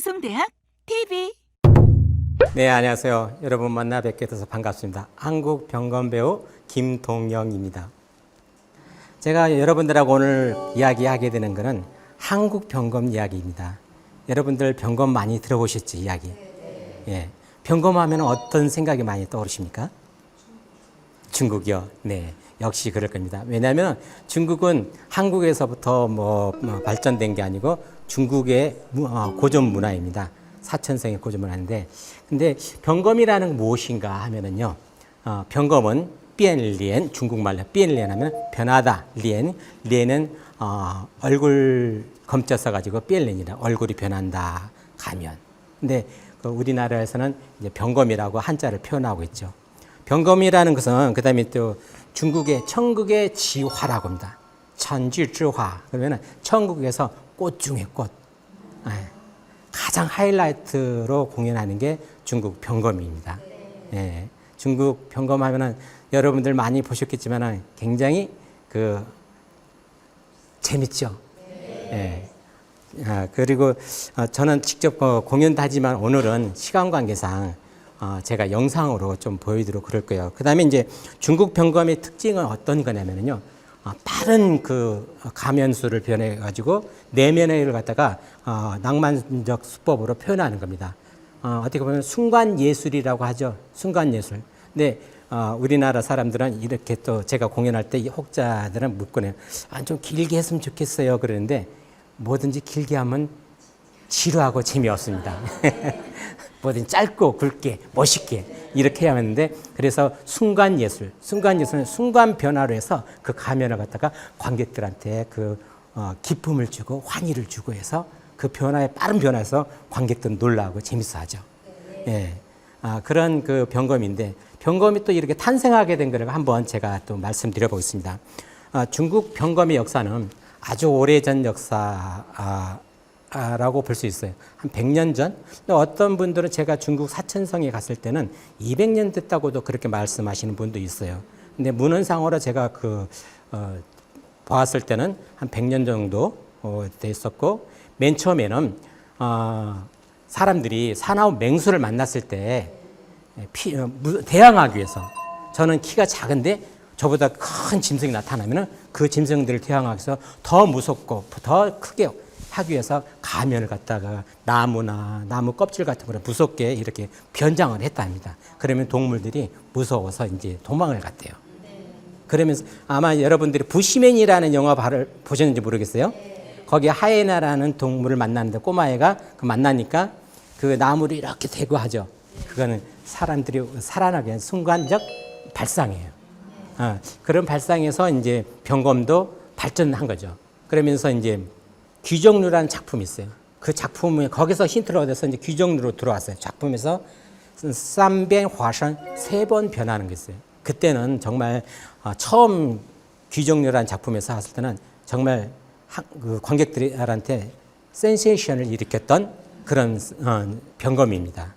방송대학 TV 네, 안녕하세요. 여러분 만나 뵙게 돼서 반갑습니다. 한국 병건 배우 김동영입니다. 제가 여러분들하고 오늘 이야기하게 되는 것은 한국 병검 이야기입니다. 여러분들 병검 많이 들어보셨지, 이야기? 예. 병검 하면 어떤 생각이 많이 떠오르십니까? 중국이요. 네. 역시 그럴 겁니다. 왜냐하면 중국은 한국에서부터 뭐, 뭐 발전된 게 아니고 중국의 무- 어, 고전 문화입니다. 사천성의 고전 문화인데, 근데 병검이라는 건 무엇인가 하면은요, 어, 병검은 비엔리엔 중국말로 비엔리엔 하면 변하다 리엔 리엔은 어, 얼굴 검자 써가지고 비엔리엔이라 얼굴이 변한다 가면. 근데 그 우리나라에서는 이제 병검이라고 한자를 표현하고 있죠. 병검이라는 것은 그다음에 또 중국의 천국의 지화라고 합니다. 천지지화 그러면은 천국에서 꽃 중에 꽃. 예. 가장 하이라이트로 공연하는 게 중국 병검입니다. 예. 중국 병검하면은 여러분들 많이 보셨겠지만 굉장히 그 재밌죠. 예. 아, 그리고 어, 저는 직접 어, 공연도 하지만 오늘은 시간 관계상 어, 제가 영상으로 좀 보여드리도록 그럴 거예요. 그 다음에 이제 중국 병검의 특징은 어떤 거냐면요. 어, 빠른 그 가면수를 변해 가지고 내면을 갖다가 어, 낭만적 수법으로 표현하는 겁니다. 어, 어떻게 보면 순간 예술이라고 하죠. 순간 예술. 근데 어, 우리나라 사람들은 이렇게 또 제가 공연할 때 이 혹자들은 묻거든요. 아, 좀 길게 했으면 좋겠어요. 그러는데 뭐든지 길게 하면 지루하고 재미없습니다. 뭐든 짧고 굵게 멋있게 이렇게 해야 하는데 그래서 순간 예술, 순간 예술은 순간 변화로 해서 그 가면을 갖다가 관객들한테 그 어, 기쁨을 주고 환희를 주고 해서 그 변화에 빠른 변화에서 관객들은 놀라고 재밌어하죠. 예, 아, 그런 그 병검인데 병검이 또 이렇게 탄생하게 된 거를 한번 제가 또 말씀드려 보겠습니다. 아, 중국 병검의 역사는 아주 오래전 역사. 아, 아, 라고 볼 수 있어요. 한 100년 전? 어떤 분들은 제가 중국 사천성에 갔을 때는 200년 됐다고도 그렇게 말씀하시는 분도 있어요. 근데 문헌상으로 제가 그, 어, 보았을 때는 한 100년 정도 어, 됐었고, 맨 처음에는, 어, 사람들이 사나운 맹수를 만났을 때 피, 어, 무- 대항하기 위해서 저는 키가 작은데 저보다 큰 짐승이 나타나면 그 짐승들을 대항하기 위해서 더 무섭고 더 크게 하기 위해서 가면을 갖다가 나무나 나무 껍질 같은 거를 무섭게 이렇게 변장을 했답니다. 그러면 동물들이 무서워서 이제 도망을 갔대요. 그러면서 아마 여러분들이 부시맨이라는 영화 보셨는지 모르겠어요. 거기 하이에나라는 동물을 만났는데 꼬마애가 그 만나니까 그 나무를 이렇게 대고 하죠. 그거는 사람들이 살아나게 하는 순간적 발상이에요. 어, 그런 발상에서 이제 병검도 발전한 거죠. 그러면서 이제 귀정류라는 작품이 있어요. 그 작품에 거기서 힌트를 얻어서 이제 귀정류로 들어왔어요. 작품에서 쌈변 화선 세번 변하는 게 있어요. 그때는 정말 어, 처음 귀정류라는 작품에서 했을 때는 정말 하- 그 관객들한테 센세이션을 일으켰던 그런 어, 병검입니다.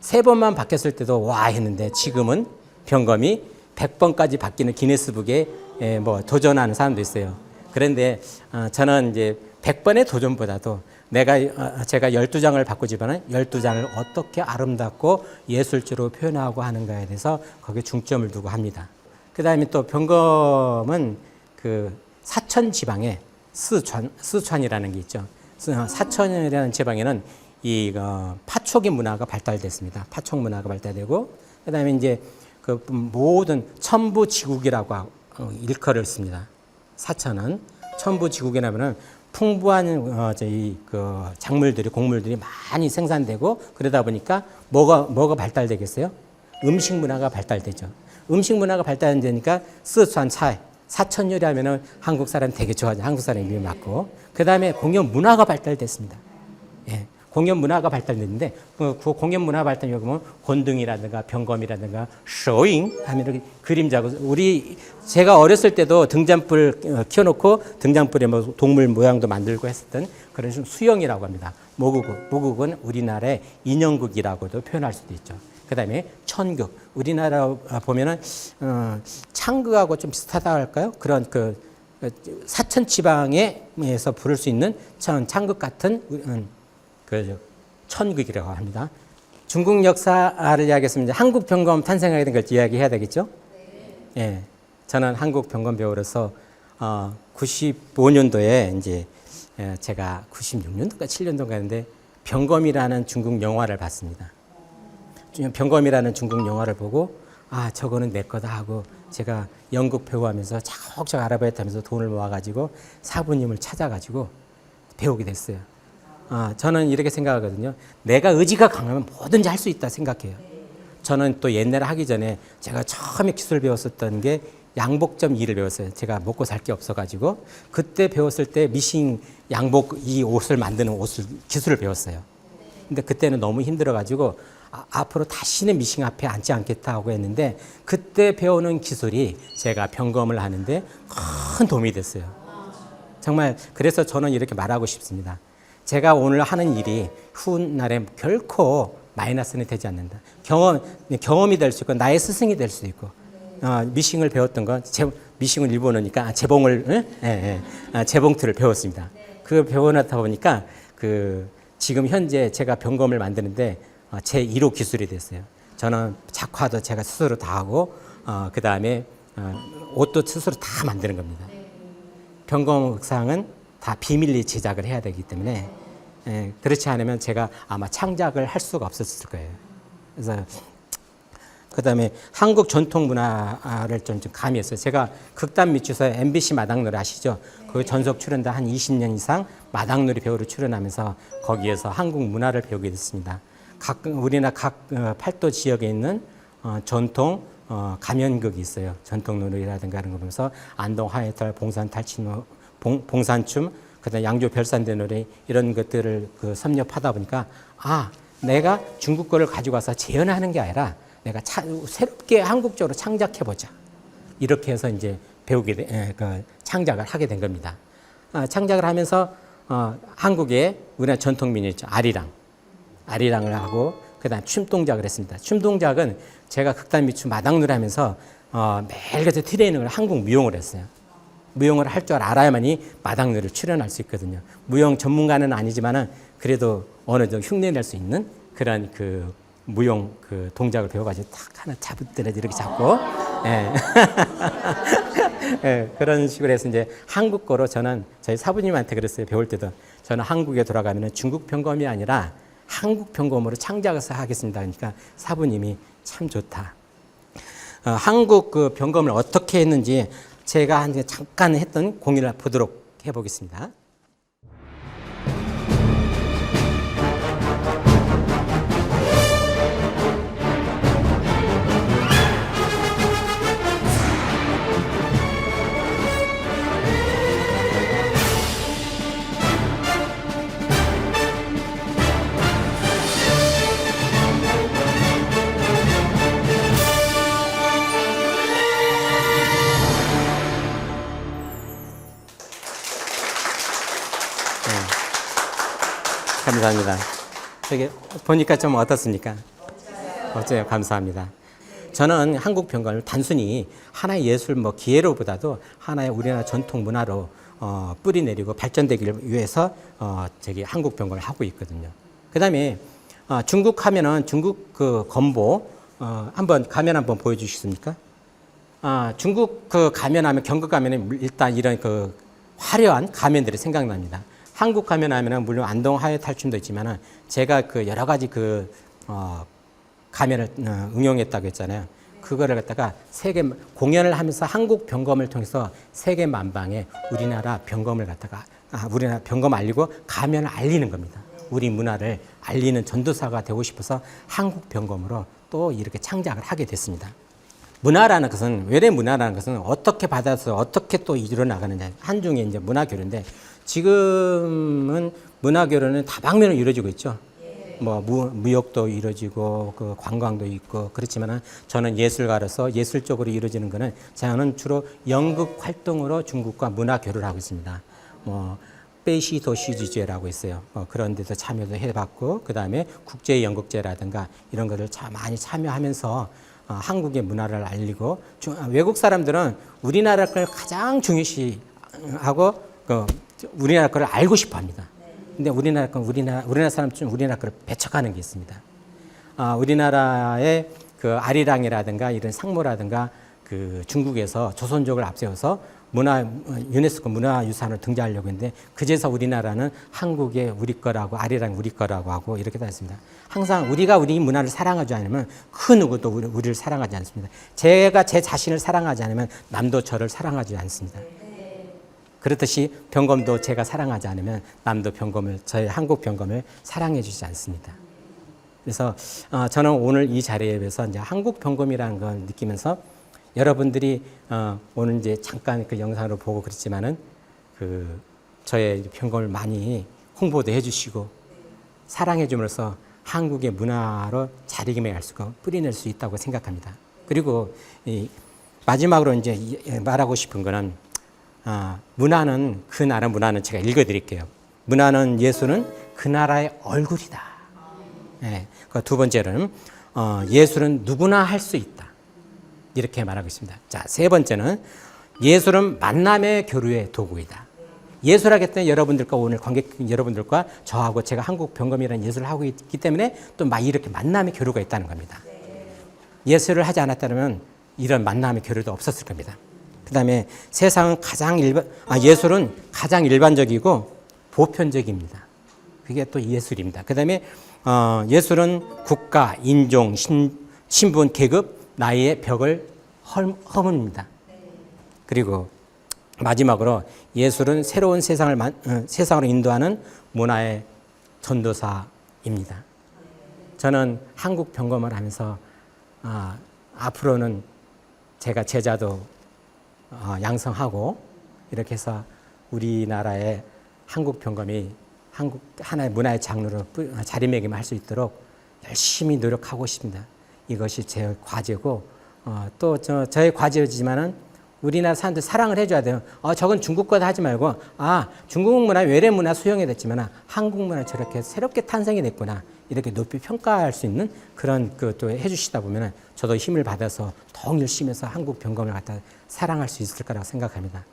세 번만 바뀌었을 때도 와 했는데 지금은 병검이 100번까지 바뀌는 기네스북에 에, 뭐 도전하는 사람도 있어요. 그런데 어, 저는 이제 100번의 도전보다도 내가 어, 제가 12장을 바꾸지만은 12장을 어떻게 아름답고 예술적으로 표현하고 하는가에 대해서 거기에 중점을 두고 합니다. 그다음에 또 병검은 그 사천 지방에 스촨 스촨이라는 게 있죠. 스- 어, 사천이라는 지방에는 이 어, 파촉의 문화가 발달됐습니다. 파촉 문화가 발달되고 그다음에 이제 그 모든 천부지국이라고 일컬을 씁니다. 사천은 천부지국이라면은 풍부한 어, 저희 그 작물들이 곡물들이 많이 생산되고 그러다 보니까 뭐가 뭐가 발달되겠어요? 음식 문화가 발달되죠. 음식 문화가 발달되니까 스촨 차이 사천 요리 하면은 한국 사람 되게 좋아하죠. 한국 사람이 맞고 그 다음에 공연 문화가 발달됐습니다. 예, 공연 문화가 발달됐는데 그, 그 공연 문화 발달에 보면 곤등이라든가 병검이라든가 쇼잉 하면 이렇게 그림자고 우리 제가 어렸을 때도 등잔불 어, 켜놓고 등잔불에 뭐 동물 모양도 만들고 했었던 그런 좀 수영이라고 합니다. 모국국 모국은 우리나라의 인형극이라고도 표현할 수도 있죠. 그다음에 천극 우리나라 보면은 어, 창극하고 좀 비슷하다 할까요? 그런 그 사천 지방에서 부를 수 있는 천 창극 같은 음, 그 천국이라고 합니다. 중국 역사를 이야기했으면 이제 한국 병검 탄생하게 된 걸 이야기해야 되겠죠? 예. 저는 한국 병검 배우로서 어, 95년도에 이제 예, 제가 96년도가 7년도인가 했는데 병검이라는 중국 영화를 봤습니다. 병검이라는 중국 영화를 보고 아 저거는 내 거다 하고 제가 연극 배우하면서 차곡차곡 알아봤다면서 돈을 모아가지고 사부님을 찾아가지고 배우게 됐어요. 아 저는 이렇게 생각하거든요. 내가 의지가 강하면 뭐든지 할 수 있다 생각해요. 저는 또 옛날에 하기 전에 제가 처음에 기술 배웠었던 게 양복점 일을 배웠어요. 제가 먹고 살 게 없어가지고 그때 배웠을 때 미싱 양복 이 옷을 만드는 옷을 기술을 배웠어요. 근데 그때는 너무 힘들어가지고 아, 앞으로 다시는 미싱 앞에 앉지 않겠다 하고 했는데 그때 배우는 기술이 제가 병검을 하는데 큰 도움이 됐어요. 정말 그래서 저는 이렇게 말하고 싶습니다. 제가 오늘 하는 일이 훗날에 결코 마이너스는 되지 않는다. 경험, 경험이 될 수 있고 나의 스승이 될 수 있고 어, 미싱을 배웠던 건 제, 미싱을 일본어니까 아, 재봉을 응? 예, 예. 아, 재봉틀을 배웠습니다. 그 배워놨다 보니까 그 지금 현재 제가 병검을 만드는데 어, 제 1호 기술이 됐어요. 저는 작화도 제가 스스로 다 하고 어, 그 다음에 어, 옷도 스스로 다 만드는 겁니다. 병검 의상은 다 비밀리 제작을 해야 되기 때문에 예, 그렇지 않으면 제가 아마 창작을 할 수가 없었을 거예요. 그래서 그다음에 한국 전통 문화를 좀, 좀 가미했어요. 제가 극단 미추서 MBC 마당놀이 아시죠? 그 전속 출연다 한 20년 이상 마당놀이 배우로 출연하면서 거기에서 한국 문화를 배우게 됐습니다. 각 우리나라 각 어, 팔도 지역에 있는 어, 전통 어, 가면극이 있어요. 전통 놀이라든가 이런 거 보면서 안동 하회탈 봉산 봉, 봉산춤 그다음 양조 별산대 노래 이런 것들을 그 섭렵하다 보니까 아 내가 중국 거를 가지고 와서 재현하는 게 아니라 내가 차, 새롭게 한국적으로 창작해 보자 이렇게 해서 이제 배우게 돼, 에, 그 창작을 하게 된 겁니다. 아, 창작을 하면서 어, 한국의 우리나라 전통 민요 있죠 아리랑 아리랑을 하고 그다음 춤 동작을 했습니다. 춤 동작은 제가 극단 미추 마당놀이 하면서 어, 매일 같이 트레이닝을 한국 무용을 했어요. 무용을 할 줄 알아야만이 마당놀이를 출연할 수 있거든요. 무용 전문가는 아니지만은 그래도 어느 정도 흉내 낼 수 있는 그런 그 무용 그 동작을 배워가지고 탁 하나 잡을 이렇게 잡고 예. 예, 그런 식으로 해서 이제 한국 거로 저는 저희 사부님한테 그랬어요 배울 때도 저는 한국에 돌아가면은 중국 평검이 아니라 한국 평검으로 창작해서 하겠습니다. 그러니까 사부님이 참 좋다. 어, 한국 그 병검을 어떻게 했는지 제가 한 잠깐 했던 공연을 보도록 해보겠습니다. 감사합니다. 저기 보니까 좀 어떻습니까? 어째요? 감사합니다. 저는 한국 병관을 단순히 하나의 예술 뭐 기회로보다도 하나의 우리나라 전통 문화로 어, 뿌리 내리고 발전되기를 위해서 어, 저기 한국 병관을 하고 있거든요. 그다음에 어, 중국 하면은 중국 그 건보 어, 한번 가면 한번 보여주시겠습니까? 아, 중국 그 가면하면 경극 가면은 일단 이런 그 화려한 가면들이 생각납니다. 한국 가면 하면은 물론 안동 하회 탈춤도 있지만은 제가 그 여러 가지 그 어, 가면을 어, 응용했다고 했잖아요. 그거를 갖다가 세계 공연을 하면서 한국 병검을 통해서 세계 만방에 우리나라 병검을 갖다가 아, 우리나라 병검 알리고 가면을 알리는 겁니다. 우리 문화를 알리는 전도사가 되고 싶어서 한국 병검으로 또 이렇게 창작을 하게 됐습니다. 문화라는 것은 외래 문화라는 것은 어떻게 받아서 어떻게 또 이루어 나가느냐 한중의 이제 문화 교류인데 지금은 문화 교류는 다방면으로 이루어지고 있죠. 뭐 무, 무역도 이루어지고 그 관광도 있고 그렇지만은 저는 예술가로서 예술적으로 이루어지는 거는 저는 주로 연극 활동으로 중국과 문화 교류를 하고 있습니다. 뭐 베이시 도시주제라고 있어요. 어, 그런 데서 참여도 해봤고 그 다음에 국제 연극제라든가 이런 거를 참 많이 참여하면서 어, 한국의 문화를 알리고 중, 아, 외국 사람들은 우리나라 걸 가장 중요시하고 그 우리나라 걸 알고 싶어 합니다. 근데 우리나라 건 우리나라 우리나라 사람 좀 우리나라 거를 배척하는 게 있습니다. 아, 우리나라의 그 아리랑이라든가 이런 상모라든가 그 중국에서 조선족을 앞세워서 문화 유네스코 문화유산으로 등재하려고 했는데 그제서 우리나라는 한국의 우리 거라고 아리랑 우리 거라고 하고 이렇게 다 했습니다. 항상 우리가 우리 문화를 사랑하지 않으면 그 누구도 우리- 우리를 사랑하지 않습니다. 제가 제 자신을 사랑하지 않으면 남도 저를 사랑하지 않습니다. 그렇듯이 병검도 제가 사랑하지 않으면 남도 병검을 저희 한국 병검을 사랑해 주지 않습니다. 그래서 어, 저는 오늘 이 자리에서 이제 한국 병검이라는 걸 느끼면서 여러분들이 어, 오늘 이제 잠깐 그 영상으로 보고 그랬지만은 그 저의 병검을 많이 홍보도 해주시고 사랑해 줌으로써 한국의 문화로 자리매할 수가 뿌리낼 수 있다고 생각합니다. 그리고 이 마지막으로 이제 이- 예, 말하고 싶은 거는 아, 문화는 그 나라 문화는 제가 읽어드릴게요. 문화는 예수는 그 나라의 얼굴이다. 네, 그두 번째는 어, 예술은 누구나 할 수 있다. 이렇게 말하고 있습니다. 자, 세 번째는 예술은 만남의 교류의 도구이다. 예술하겠다는 여러분들과 오늘 관객 여러분들과 저하고 제가 한국 병검이라는 예술을 하고 있기 때문에 또 막 이렇게 만남의 교류가 있다는 겁니다. 예술을 하지 않았다면 이런 만남의 교류도 없었을 겁니다. 그다음에 세상은 가장 일반 아, 예술은 가장 일반적이고 보편적입니다. 그게 또 예술입니다. 그다음에 어, 예술은 국가, 인종, 신, 신분, 계급, 나이의 벽을 헐- 허뭅니다. 그리고 마지막으로 예술은 새로운 세상을 만, 어, 세상으로 인도하는 문화의 전도사입니다. 저는 한국 병검을 하면서 아, 앞으로는 제가 제자도 어, 양성하고 이렇게 해서 우리나라의 한국 병검이 한국 하나의 문화의 장르로 뿌- 어, 자리매김 할 수 있도록 열심히 노력하고 있습니다. 이것이 제 과제고 어, 또 저, 저의 과제지만은 우리나라 사람들 사랑을 해줘야 돼요. 어, 저건 중국 거다 하지 말고 아 중국 문화 외래 문화 수용이 됐지만 한국 문화 저렇게 새롭게 탄생이 됐구나 이렇게 높이 평가할 수 있는 그런 그 또 해주시다 보면은 저도 힘을 받아서 더욱 열심히 해서 한국 병검을 갖다 사랑할 수 있을 거라고 생각합니다.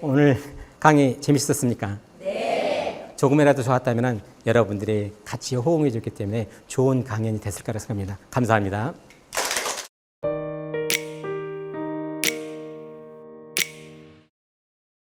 오늘 강의 재밌었습니까? 네. 조금이라도 좋았다면 여러분들이 같이 호응해 줬기 때문에 좋은 강연이 됐을 거라고 생각합니다. 감사합니다.